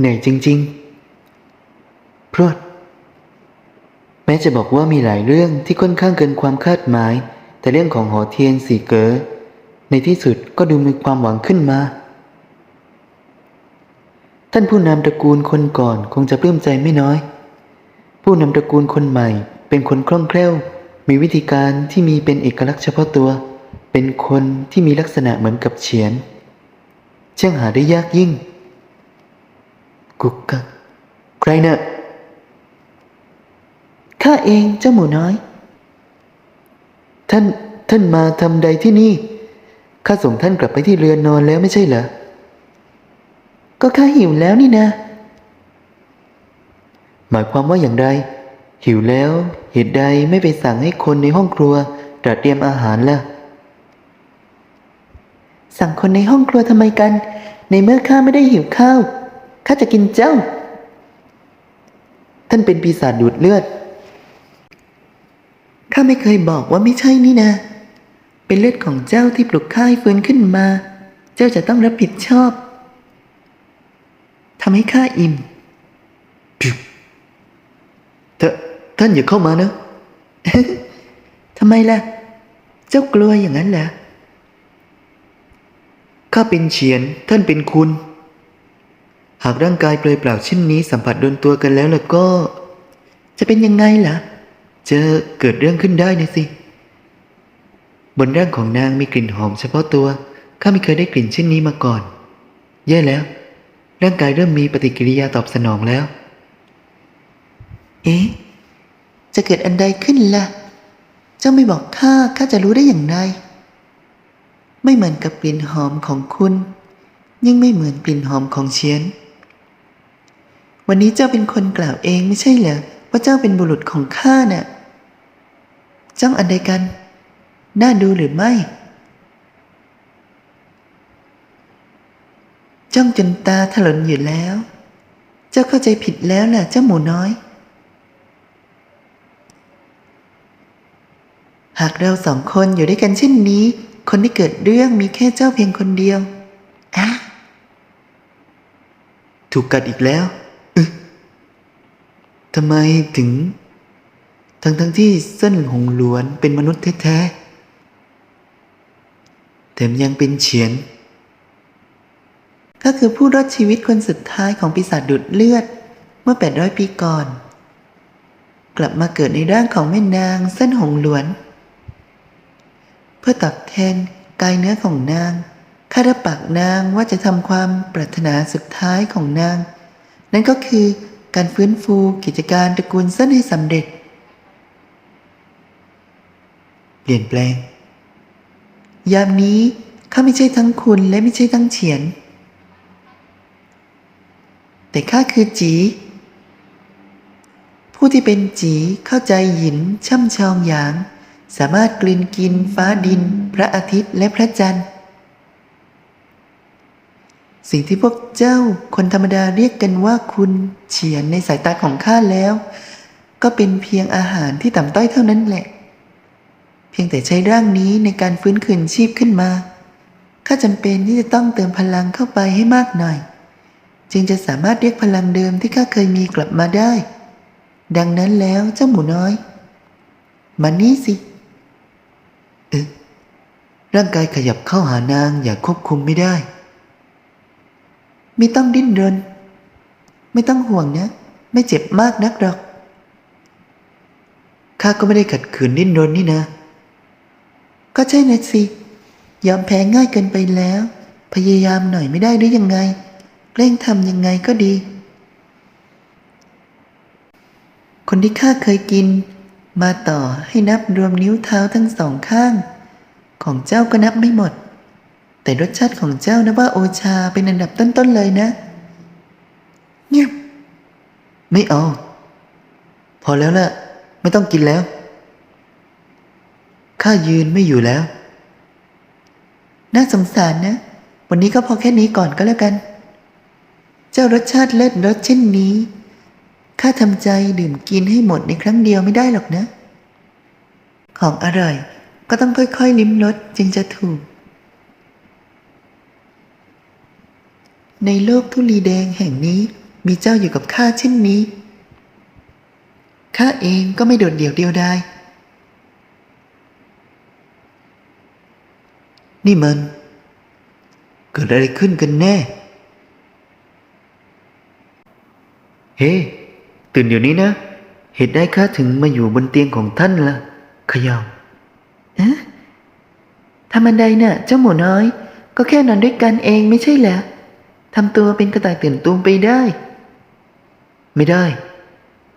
เหนื่อยจริง ๆ พรวด แม้จะบอกว่ามีหลายเรื่องที่ค่อนข้างเกินความคาดหมาย แต่เรื่องของหอเทียนสีเก๋อในที่สุดก็ดูมีความหวังขึ้นมา ท่านผู้นำตระกูลคนก่อนคงจะปลื้มใจไม่น้อย ผู้นำตระกูลคนใหม่ เป็นคนคล่องแคล่ว มีวิธีการที่มีเป็นเอกลักษณ์เฉพาะตัว เป็นคนที่มีลักษณะเหมือนกับเฉียนช่างหาได้ยากยิ่ง กุกกักใครนะ่ะข้าเองเจ้าหมูน้อย ท่านท่านมาทำใดที่นี่ข้าส่งท่านกลับไปที่เรือนนอนแล้วไม่ใช่เหรอ ก็ข้าหิวแล้วนี่นะ หมายความว่าอย่างไร หิวแล้วเหตุใดไม่ไปสั่งให้คนในห้องครัวตระเตรียมอาหารล่ะ สั่งคนในห้องครัวทำไมกัน ในเมื่อข้าไม่ได้หิวข้าว ข้าจะกินเจ้า ท่านเป็นปีศาจดูดเลือด ข้าไม่เคยบอกว่าไม่ใช่นี่นะ เป็นเลือดของเจ้าที่ปลุกข้าให้ฟื้นขึ้นมา เจ้าจะต้องรับผิดชอบ ทำให้ข้าอิ่มท่าท่านอย่าเข้ามานะทำไมล่ะ เจ้ากลัวอย่างนั้นเหรอข้าเป็นเฉียน ท่านเป็นคุณ หากร่างกายเปลือยเปล่าเช่นนี้สัมผัสโดนตัวกันแล้วแล้วก็ จะเป็นยังไงล่ะจะเกิดเรื่องขึ้นได้นะสิ บนร่างของนางมีกลิ่นหอมเฉพาะตัว ข้าไม่เคยได้กลิ่นเช่นนี้มาก่อน แย่แล้ว ร่างกายเริ่มมีปฏิกิริยาตอบสนองแล้ว เอ๊ะ จะเกิดอันใดขึ้นล่ะ เจ้าไม่บอกข้า ข้าจะรู้ได้อย่างไร ไม่เหมือนกับกลิ่นหอมของคุณ ยิ่งไม่เหมือนกลิ่นหอมของเชียน วันนี้เจ้าเป็นคนกล่าวเองไม่ใช่เหรอว่าเจ้าเป็นบุรุษของข้าน่ะจ้องอันใดกัน น่าดูหรือไม่ จ้องจนตาถลนอยู่แล้ว เจ้าเข้าใจผิดแล้วล่ะเจ้าหมูน้อย หากเราสองคนอยู่ด้วยกันเช่นนี้ คนที่เกิดเรื่องมีแค่เจ้าเพียงคนเดียวอะถูกกัดอีกแล้ว ทำไมถึง ทั้งทั้งที่เส้นหงหลวนเป็นมนุษย์แท้ๆแถมยังเป็นเฉียนก็คือผู้รอดชีวิตคนสุดท้ายของปีศาจดูดเลือดเมื่อ 800 ปีก่อน กลับมาเกิดในร่างของแม่นางเส้นหงหลวน เพื่อตอบแทนกายเนื้อของนางข้ารับปากนางว่าจะทำความปรารถนาสุดท้ายของนาง นั่นก็คือ การฟื้นฟูกิจการตระกูลเส้นให้สำเร็จ เปลี่ยนแปลง ยามนี้ข้าไม่ใช่ทั้งคุณและไม่ใช่ทั้งเฉียน แต่ข้าคือจี ผู้ที่เป็นจีเข้าใจหยินช่ำชองหยาง สามารถกลืนกินฟ้าดิน พระอาทิตย์และพระจันทร์ สิ่งที่พวกเจ้าคนธรรมดาเรียกกันว่าคุณเฉียนในสายตาของข้าแล้ว ก็เป็นเพียงอาหารที่ต่ำต้อยเท่านั้นแหละ เพียงแต่ใช้ร่างนี้ในการฟื้นคืนชีพขึ้นมาข้าจำเป็นที่จะต้องเติมพลังเข้าไปให้มากหน่อย จึงจะสามารถเรียกพลังเดิมที่ข้าเคยมีกลับมาได้ ดังนั้นแล้วเจ้าหมูน้อย มานี่สิเอ๊ะร่างกายขยับเข้าหานางอย่างควบคุมไม่ได้ ไม่ต้องดิ้นรน ไม่ต้องห่วงนะ ไม่เจ็บมากนักหรอก ข้าก็ไม่ได้ขัดขืนดิ้นรนนี่นะ ก็ใช่นะสิ ยอมแพ้ง่ายเกินไปแล้ว พยายามหน่อยไม่ได้หรือยังไง เร่งทำยังไงก็ดี คนที่ข้าเคยกิน มาต่อให้นับรวมนิ้วเท้าทั้งสองข้าง ของเจ้าก็นับไม่หมด แต่รสชาติของเจ้านะว่าโอชาเป็นอันดับต้นๆเลยนะ เงียบ ไม่เอา พอแล้วล่ะ ไม่ต้องกินแล้ว ข้ายืนไม่อยู่แล้ว น่าสงสารนะ วันนี้ก็พอแค่นี้ก่อนก็แล้วกัน เจ้ารสชาติเลิศรสเช่นนี้ ข้าทำใจดื่มกินให้หมดในครั้งเดียวไม่ได้หรอกนะ ของอร่อยก็ต้องค่อยๆลิ้มรสจึงจะถูก ในโลกทุลีแดงแห่งนี้มีเจ้าอยู่กับข้าเช่นนี้ข้าเองก็ไม่โดดเดี่ยวเดียวดายนี่มัน เกิดอะไรขึ้นกันแน่ เฮ้ตื่นเดี๋ยวนี้นะ เหตุใดข้าถึงมาอยู่บนเตียงของท่านล่ะขยาวเอ๊ะทำอันใดน่ะ เจ้าหมูน้อย ก็แค่นอนด้วยกันเองไม่ใช่เหรอ ทำตัวเป็นกระต่ายตื่นตูมไปได้ ไม่ได้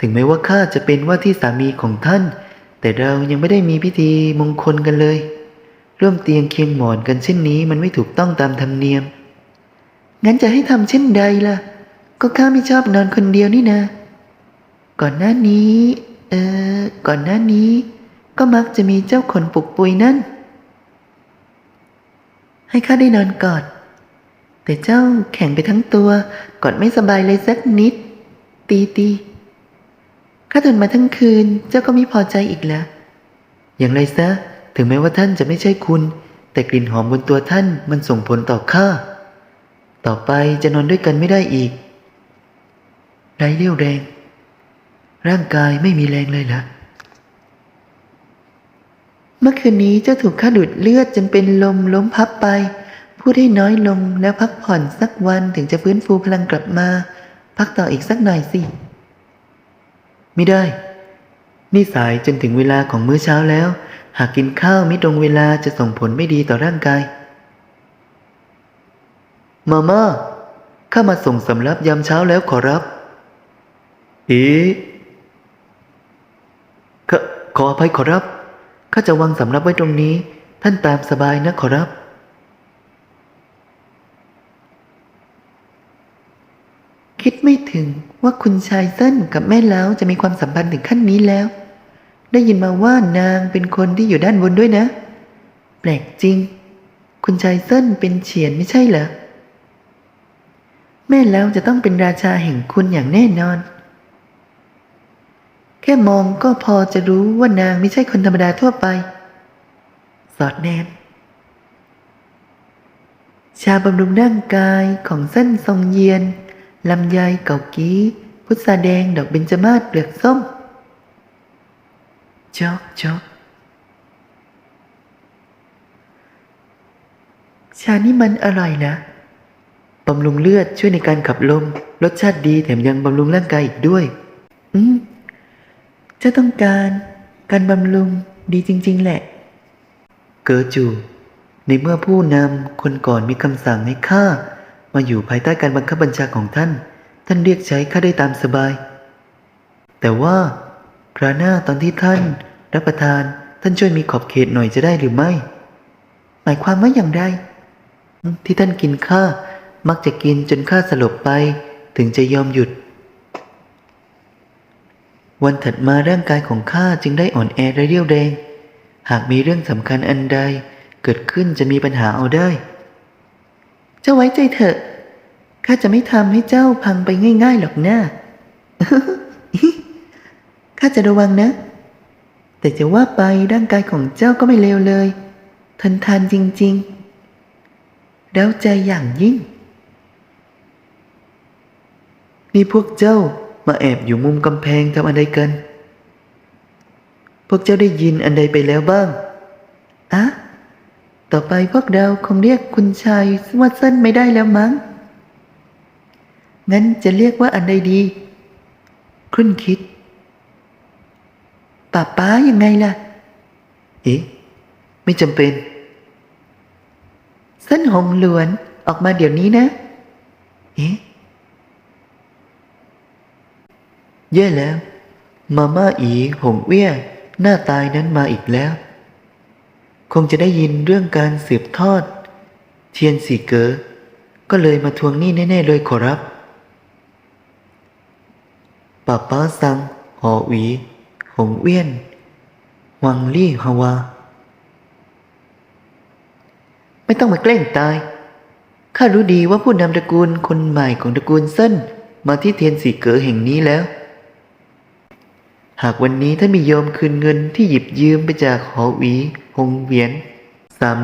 ถึงแม้ว่าข้าจะเป็นว่าที่สามีของท่าน แต่เรายังไม่ได้มีพิธีมงคลกันเลย ร่วมเตียงเคียงหมอนกันเช่นนี้มันไม่ถูกต้องตามธรรมเนียม งั้นจะให้ทำเช่นใดล่ะ ก็ข้าไม่ชอบนอนคนเดียวนี่นะ ก่อนหน้านี้ เออ ก่อนหน้านี้ ก็มักจะมีเจ้าขนปุกปุยนั่น ให้ข้าได้นอนกอด แต่เจ้าแข็งไปทั้งตัวกอดไม่สบายเลยสักนิด ตีตีข้าทนมาทั้งคืนเจ้าก็ไม่พอใจอีกแล้ว อย่างไรซะ ถึงแม้ว่าท่านจะไม่ใช่คุณ แต่กลิ่นหอมบนตัวท่านมันส่งผลต่อข้า ต่อไปจะนอนด้วยกันไม่ได้อีกไรเรี่ยวแรง ร่างกายไม่มีแรงเลยล่ะเมื่อคืนนี้เจ้าถูกข้าดูดเลือดจนเป็นลมล้มพับไป พูดให้น้อยลงแล้วพักผ่อนสักวันถึงจะฟื้นฟูพลังกลับมา พักต่ออีกสักหน่อยสิ ไม่ได้ นี่สายจนถึงเวลาของมื้อเช้าแล้ว หากกินข้าวไม่ตรงเวลาจะส่งผลไม่ดีต่อร่างกายมาม่าข้ามาส่งสำรับยามเช้าแล้วขอรับ เอ๊ะขอขออภัยขอรับ ข้าจะวางสำรับไว้ตรงนี้ ท่านตามสบายนะขอรับ คิดไม่ถึงว่าคุณชายเส้นกับแม่เล้าจะมีความสัมพันธ์ถึงขั้นนี้แล้ว ได้ยินมาว่านางเป็นคนที่อยู่ด้านบนด้วยนะ แปลกจริง คุณชายเส้นเป็นเฉียนไม่ใช่เหรอ แม่เล้าจะต้องเป็นราชาแห่งคุณอย่างแน่นอน แค่มองก็พอจะรู้ว่านางไม่ใช่คนธรรมดาทั่วไป สอดแนมชาบำรุงร่างกายของเส้นทรงเยียน ลำไยเก่ากี้พุทราแดงดอกเบญจมาศเปลือกส้มจอกจอกชานี่มันอร่อยนะบำรุงเลือดช่วยในการขับลม รสชาติดีแถมยังบำรุงร่างกายอีกด้วย อืมจะต้องการการบำรุงดีจริง ๆ แหละ เกอจู ในเมื่อผู้นำคนก่อนมีคำสั่งให้ข้า มาอยู่ภายใต้การบังคับบัญชาของท่าน ท่านเรียกใช้ข้าได้ตามสบาย แต่ว่าคราหน้าตอนที่ท่านรับประทานท่านช่วยมีขอบเขตหน่อยจะได้หรือไม่ หมายความว่าอย่างไร ที่ท่านกินข้ามักจะกินจนข้าสลบไป ถึงจะยอมหยุด วันถัดมาร่างกายของข้าจึงได้อ่อนแอและเรี่ยวแรง หากมีเรื่องสำคัญอันใดเกิดขึ้นจะมีปัญหาเอาได้ เจ้าไว้ใจเถอะ ข้าจะไม่ทำให้เจ้าพังไปง่าย ๆ หรอกนะข้าจะระวังนะ แต่จะว่าไปร่างกายของเจ้าก็ไม่เลวเลยทนทานจริงๆแล้วใจอย่างยิ่ง นี่พวกเจ้ามาแอบอยู่มุมกำแพงทำอะไรกัน พวกเจ้าได้ยินอันใดไปแล้วบ้างอะ ต่อไปพวกเราคงเรียกคุณชายว่าเส้นไม่ได้แล้วมั้ง งั้นจะเรียกว่าอันใดดีครุ่นคิดป้าป้ายังไงล่ะ เอ๊ะ ไม่จำเป็น เส้นหงหลวนออกมาเดี๋ยวนี้นะ เอ๊ะแย่แล้ว มาม่าอีหงเวี้ย หน้าตายนั้นมาอีกแล้ว คงจะได้ยินเรื่องการสืบทอด เทียนสีเก๋อก็เลยมาทวงหนี้แน่ ๆ เลยขอรับป้าป้าซังหอหวี หงเวียน วังลี่ฮาวา ไม่ต้องมาแกล้งตาย ข้ารู้ดีว่าผู้นำตระกูลคนใหม่ของตระกูลเส้นมาที่เทียนสีเก๋อแห่งนี้แล้ว หากวันนี้ท่านไม่ยอมคืนเงินที่หยิบยืมไปจากหอหวีหงเวียน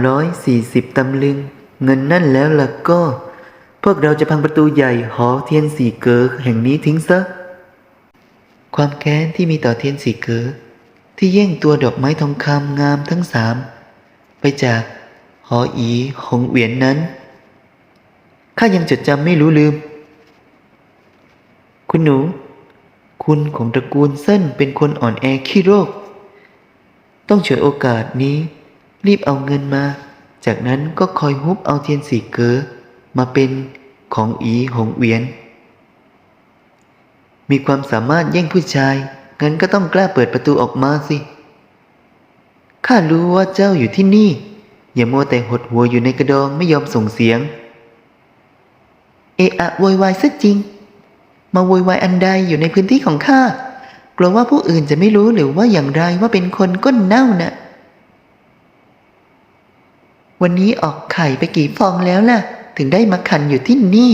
340ตำลึง เงินนั่นแล้วล่ะก็ พวกเราจะพังประตูใหญ่หอเทียนสีเก๋อแห่งนี้ทิ้งซะ ความแค้นที่มีต่อเทียนสีเก๋อที่แย่งตัวดอกไม้ทองคำงามทั้งสามไปจากหออีหงเวียนนั้นข้ายังจดจำไม่รู้ลืม คุณหนู คุณของตระกูลเส้นเป็นคนอ่อนแอขี้โรค ต้องฉวยโอกาสนี้ รีบเอาเงินมา จากนั้นก็คอยฮุบเอาเทียนสีเก๋อมาเป็นของอีหงเวียน มีความสามารถแย่งผู้ชาย งั้นก็ต้องกล้าเปิดประตูออกมาสิ ข้ารู้ว่าเจ้าอยู่ที่นี่ อย่ามัวแต่หดหัวอยู่ในกระดองไม่ยอมส่งเสียง เอะอะโวยวายซะจริง มาโวยวายอันใดอยู่ในพื้นที่ของข้ากลัวว่าผู้อื่นจะไม่รู้หรือว่าอย่างไรว่าเป็นคนก้นเน่าน่ะ วันนี้ออกไข่ไปกี่ฟองแล้วล่ะ ถึงได้มาขันอยู่ที่นี่